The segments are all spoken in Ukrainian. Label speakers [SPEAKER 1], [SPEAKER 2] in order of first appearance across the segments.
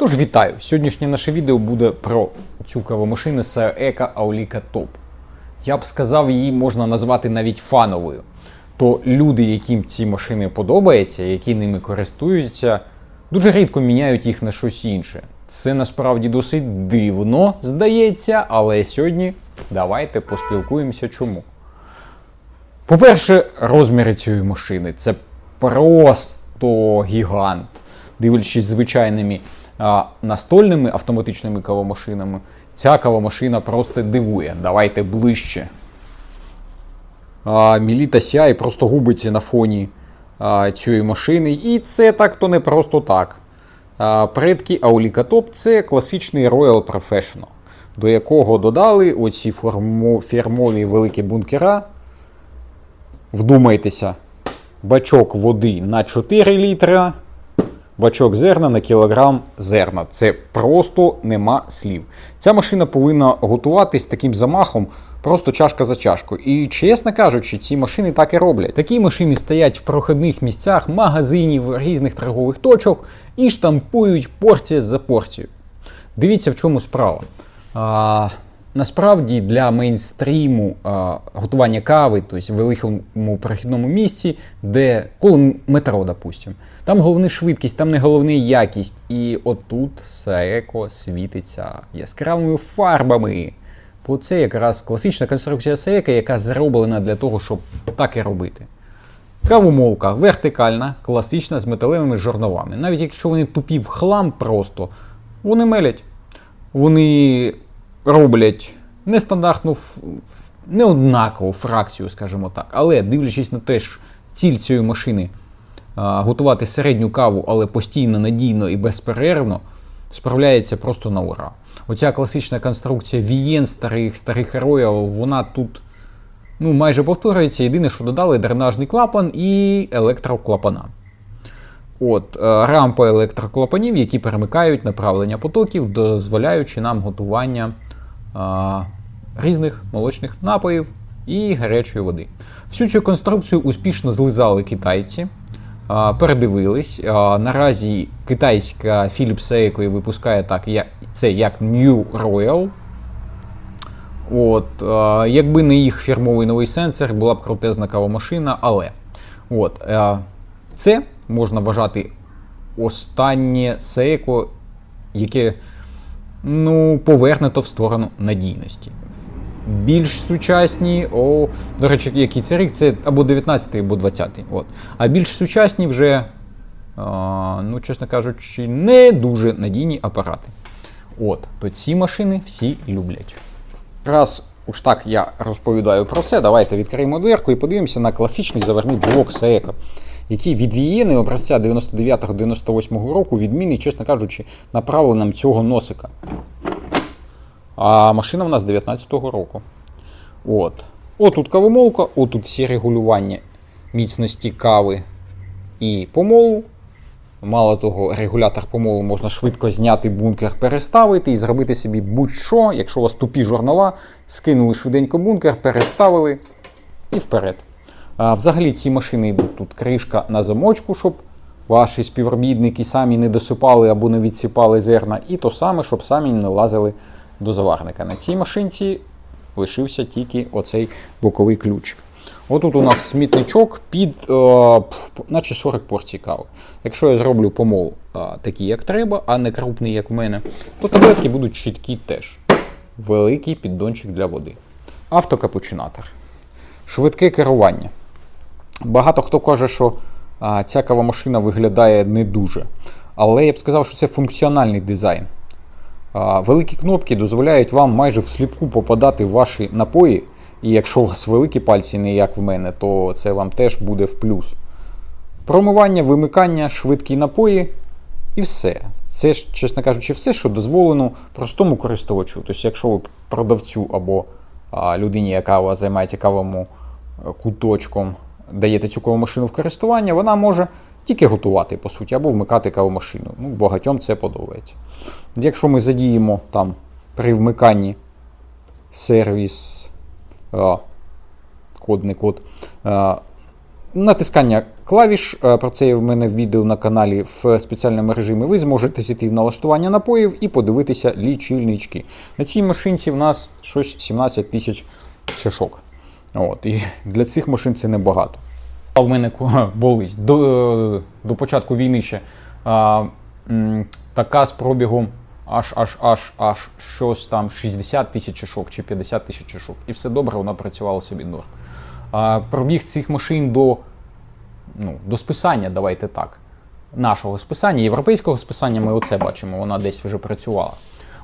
[SPEAKER 1] Тож вітаю! Сьогоднішнє наше відео буде про цю кавомашину Saeco Aulika Top. Я б сказав, її можна назвати навіть фановою. То люди, яким ці машини подобаються, які ними користуються, дуже рідко міняють їх на щось інше. Це насправді досить дивно, здається, але сьогодні давайте поспілкуємося чому. По-перше, розміри цієї машини це просто гігант. Дивлячись звичайними настольними автоматичними кавомашинами, ця кавомашина просто дивує. Давайте ближче. Міліта CI просто губиться на фоні цієї машини. І це так то не просто так. Предки Top це класичний Royal Professional, до якого додали оці фірмові великі бункера. Вдумайтеся, бачок води на 4 літра, бачок зерна на кілограм зерна. Це просто нема слів. Ця машина повинна готуватись таким замахом, просто чашка за чашкою. І чесно кажучи, ці машини так і роблять. Такі машини стоять в проходних місцях, магазинів, різних торгових точок і штампують порція за порцією. Дивіться, в чому справа. А, насправді для мейнстріму а, готування кави, тобто в великому прохідному місці, де коло метро, допустим, там головна швидкість, там не головна якість. І отут Saeco світиться яскравими фарбами. Бо це якраз класична конструкція Saeco, яка зроблена для того, щоб так і робити. Кавомолка вертикальна, класична з металевими жорновами. Навіть якщо вони тупі в хлам просто, вони мелять. Вони роблять нестандартну, неоднакову фракцію, скажімо так. Але дивлячись на те, що ціль цієї машини готувати середню каву, але постійно, надійно і безперервно, справляється просто на ура. Оця класична конструкція Вієн старих старих Royal, вона тут ну, майже повторюється. Єдине, що додали дренажний клапан і електроклапана. От, е, рампа електроклапанів, які перемикають направлення потоків, дозволяючи нам готування різних молочних напоїв і гарячої води. Всю цю конструкцію успішно злизали китайці, передивились. Наразі китайська Philips Saeco випускає так, це як New Royal. От, якби не їх фірмовий новий сенсор, була б крутезна кавомашина, але от, це можна вважати останнє Seiko, яке ну, повернуто в сторону надійності. Більш сучасні, о, до речі, який це рік, це або 19-й, або 20 От. А більш сучасні вже, а, ну, чесно кажучи, не дуже надійні апарати. От, то ці машини всі люблять. Раз уж так я розповідаю про це, давайте відкриємо дверку і подивимося на класичний заверний блок Saeco, який від Вієни образця 99-98 року відмінний, чесно кажучи, направленням цього носика. А машина в нас 19-го року. От. Отут кавомолка, отут всі регулювання міцності кави і помолу. Мало того, регулятор помолу можна швидко зняти бункер, переставити і зробити собі будь-що. Якщо у вас тупі жорнова, скинули швиденько бункер, переставили і вперед. А, взагалі ці машини йдуть тут кришка на замочку, щоб ваші співробітники самі не досипали або не відсипали зерна, і то саме, щоб самі не лазили до заварника. На цій машинці лишився тільки оцей боковий ключик. Отут у нас смітничок під е, пф, наче 40 порцій кави. Якщо я зроблю помол е, такий, як треба, а не крупний, як в мене, то таблетки будуть чіткі теж. Великий піддончик для води. Автокапучинатор. Швидке керування. Багато хто каже, що а, ця кавомашина виглядає не дуже. Але я б сказав, що це функціональний дизайн. Великі кнопки дозволяють вам майже всліпку попадати в ваші напої. І якщо у вас великі пальці, не як в мене, то це вам теж буде в плюс. Промивання, вимикання, швидкі напої і все. Це чесно кажучи, все, що дозволено простому користувачу. Тобто, якщо ви продавцю або людині, яка у вас займається кавовим е, куточком, даєте цю кавомашину в користування, вона може тільки готувати, по суті, або вмикати кавомашину. Ну, багатьом це подобається. Якщо ми задіємо там при вмиканні сервіс, код не код, натискання клавіш. Про це в мене в відео на каналі в спеціальному режимі. Ви зможете зайти в налаштування напоїв і подивитися лічильнички. На цій машинці в нас щось 17 тисяч шишок. От, і для цих машин це небагато. В мене болись до, до початку війни ще а, така з пробігом аж аж аж аж щось там 60 тисяч шишок чи 50 тисяч шишок. І все добре, вона працювала собі норм. А, пробіг цих машин до, ну, до списання, давайте так. Нашого списання, європейського списання, ми оце бачимо, вона десь вже працювала.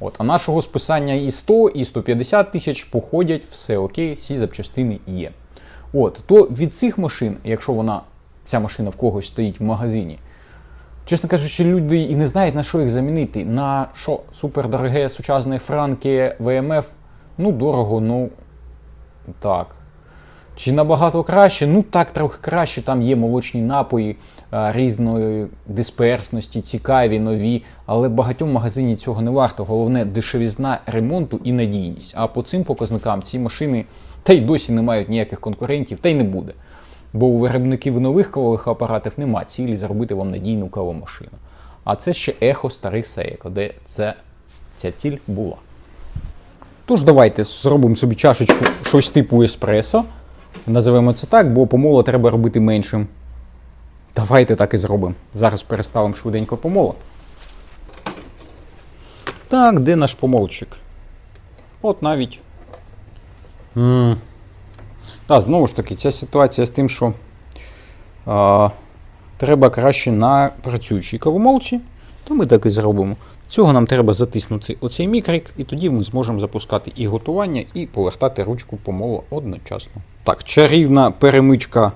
[SPEAKER 1] От, а нашого списання і 100, і 150 тисяч походять, все окей, всі запчастини є. От, то від цих машин, якщо вона, ця машина в когось стоїть в магазині, чесно кажучи, люди і не знають, на що їх замінити. На що супердороге сучасне франки ВМФ, ну дорого, ну так. Чи набагато краще? Ну так, трохи краще. Там є молочні напої а, різної дисперсності, цікаві, нові. Але багатьом магазині цього не варто. Головне дешевізна ремонту і надійність. А по цим показникам ці машини та й досі не мають ніяких конкурентів, та й не буде. Бо у виробників нових кавових апаратів нема цілі зробити вам надійну кавомашину. А це ще ехо старих Seiko, де це, ця ціль була. Тож давайте зробимо собі чашечку щось типу еспресо. Називаємо це так, бо помола треба робити меншим. Давайте так і зробимо. Зараз переставимо швиденько помола. Так, де наш помолчик? От навіть. М Та, знову ж таки, ця ситуація з тим, що а, треба краще на працюючій кавомолці, то ми так і зробимо. Цього нам треба затиснути оцей мікрик, і тоді ми зможемо запускати і готування, і повертати ручку помолу одночасно. Так, чарівна перемичка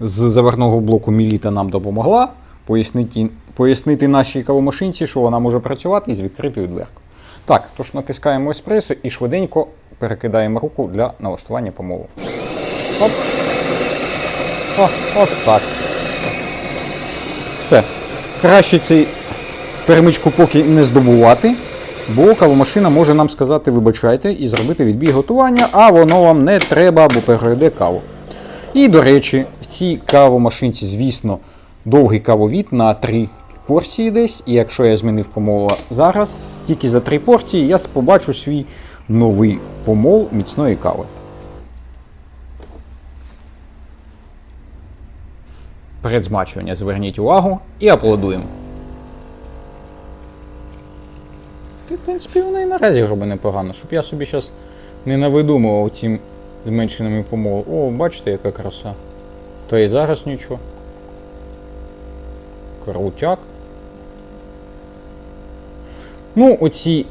[SPEAKER 1] з заварного блоку Міліта нам допомогла пояснити, пояснити нашій кавомашинці, що вона може працювати з відкритою дверкою. Так, тож натискаємо еспресо і швиденько перекидаємо руку для налаштування помолу. Оп. О, от так. Все. Краще цей перемичку поки не здобувати, бо кавомашина може нам сказати, вибачайте, і зробити відбій готування, а воно вам не треба, бо перейде каву. І, до речі, в цій кавомашинці, звісно, довгий кавовід на 3 порції десь. І якщо я змінив помол зараз, тільки за 3 порції я побачу свій новий помол міцної кави. Перед змачуванням зверніть увагу і аплодуємо. Ти, в принципі, воно і наразі робить непогано, щоб я собі зараз не навидумував цим зменшеними помолами. О, бачите, яка краса. То і зараз нічого. Крутяк. Ну, оці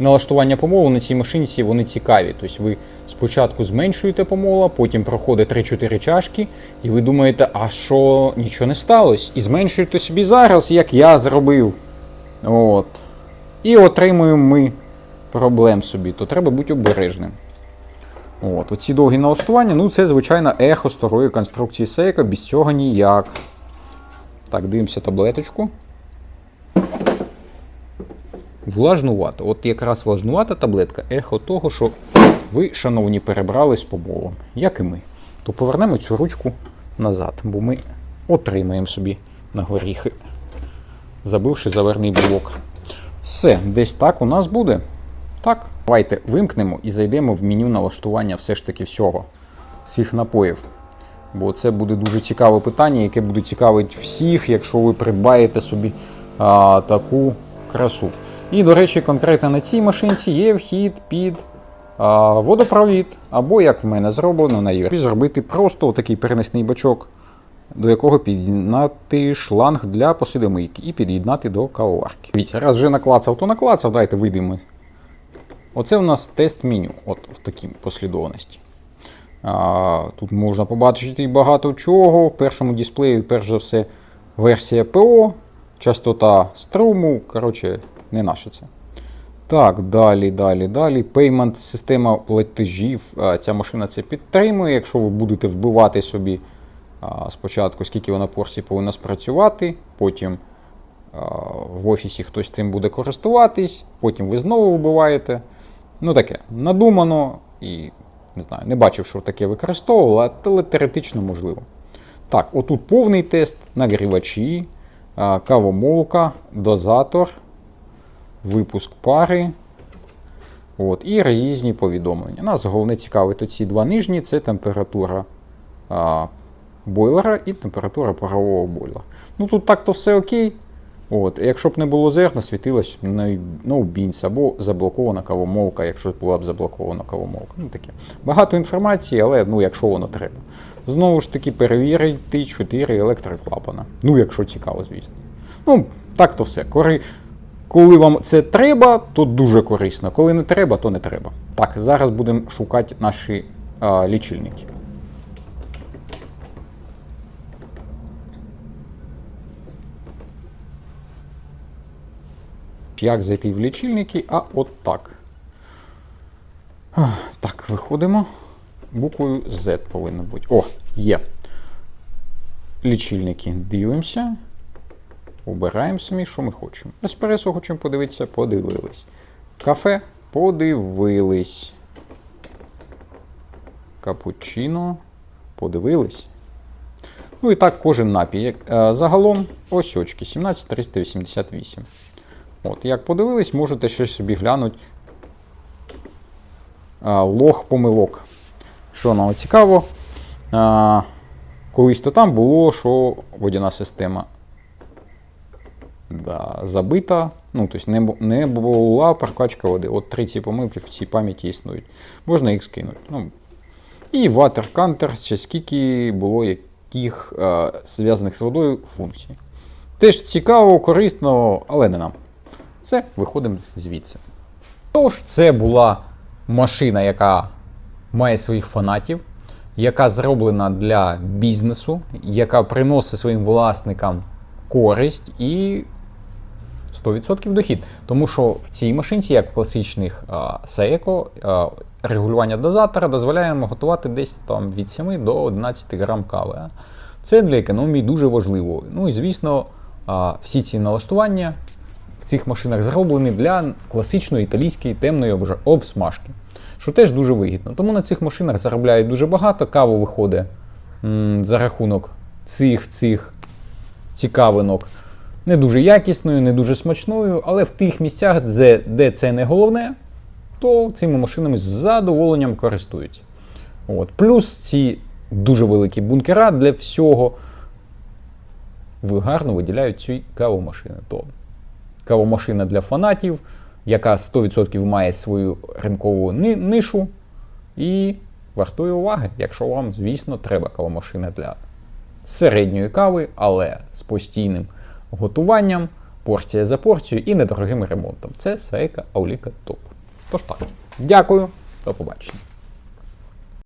[SPEAKER 1] налаштування помолу на цій машинці вони цікаві. Тобто ви спочатку зменшуєте помола, потім проходить 3-4 чашки, і ви думаєте, а що нічого не сталося? І зменшуєте собі зараз, як я зробив. От. І отримуємо ми проблем собі, то треба бути обережним. От, Оці довгі налаштування, ну це, звичайно, ехо старої конструкції Seiko, без цього ніяк. Так, дивимося таблеточку. Влажнувата. От якраз влажнувата таблетка ехо того, що ви, шановні, перебрали з помолом, як і ми. То повернемо цю ручку назад, бо ми отримаємо собі на горіхи, забивши заверний блок. Все, десь так у нас буде. Так, давайте вимкнемо і зайдемо в меню налаштування все ж таки всього, всіх напоїв. Бо це буде дуже цікаве питання, яке буде цікавить всіх, якщо ви придбаєте собі а, таку красу. І, до речі, конкретно на цій машинці є вхід під а, водопровід, або, як в мене зроблено на Європі, зробити просто такий перенесний бачок, до якого під'єднати шланг для посудомийки і під'єднати до кавоварки. Дивіться, раз вже наклацав, то наклацав, давайте вийдемо. Оце у нас тест меню, от в такій послідовності. А, Тут можна побачити багато чого. В першому дисплеї, перш за все, версія ПО, частота струму. Коротше, не наше це. Так, далі, далі, далі. Payment, система платежів. Ця машина це підтримує. Якщо ви будете вбивати собі спочатку, скільки вона порцій повинна спрацювати, потім в офісі хтось цим буде користуватись, потім ви знову вбиваєте. Ну таке, надумано і не знаю, не бачив, що таке використовувало, але теоретично можливо. Так, отут повний тест, нагрівачі, кавомолка, дозатор, випуск пари. От, і різні повідомлення. Нас головне цікавить оці два нижні це температура а, бойлера і температура парового бойлера. Ну тут так-то все окей. От, якщо б не було зерна, світилось no beans або заблокована кавомолка, якщо була б заблокована кавомолка. Ну, таке. Багато інформації, але ну, якщо воно треба. Знову ж таки, перевірити 4 електроклапана. Ну, якщо цікаво, звісно. Ну, так то все. Кори... Коли вам це треба, то дуже корисно. Коли не треба, то не треба. Так, зараз будемо шукати наші а, лічильники. Як зайти в лічильники? А от так. Так, виходимо. Буквою Z повинно бути. О, є. Лічильники дивимося. Обираємо самі, що ми хочемо. Еспресо хочемо подивитися, подивились. Кафе подивились. Капучино. Подивились. Ну і так кожен напій. Е, Загалом ось очки 17388. От, як подивились, можете ще собі глянути а, лог помилок. Що нам цікаво, колись то там було, що водяна система да, забита, ну, тобто не, не була прокачка води. От три ці помилки в цій пам'яті існують. Можна їх скинути. Ну, і water counter, ще скільки було яких а, зв'язаних з водою функцій. Теж цікаво, корисно, але не нам. Все, виходимо звідси. Тож, це була машина, яка має своїх фанатів, яка зроблена для бізнесу, яка приносить своїм власникам користь і 100% дохід. Тому що в цій машинці, як в класичних Seiko, регулювання дозатора дозволяє нам готувати десь там від 7 до 11 грам кави. Це для економії дуже важливо. Ну і звісно, всі ці налаштування в цих машинах зроблені для класичної італійської темної обсмажки, що теж дуже вигідно. Тому на цих машинах заробляють дуже багато, каву виходить м, за рахунок цих цих цікавинок. Не дуже якісною, не дуже смачною, але в тих місцях, де, це не головне, то цими машинами з задоволенням користуються. От. Плюс ці дуже великі бункера для всього ви гарно виділяють ці кавомашини. То кавомашина для фанатів, яка 100% має свою ринкову ни- нишу і вартує уваги, якщо вам, звісно, треба кавомашина для середньої кави, але з постійним готуванням, порція за порцією і недорогим ремонтом. Це Seika Ауліка Топ. Тож так, дякую, до побачення.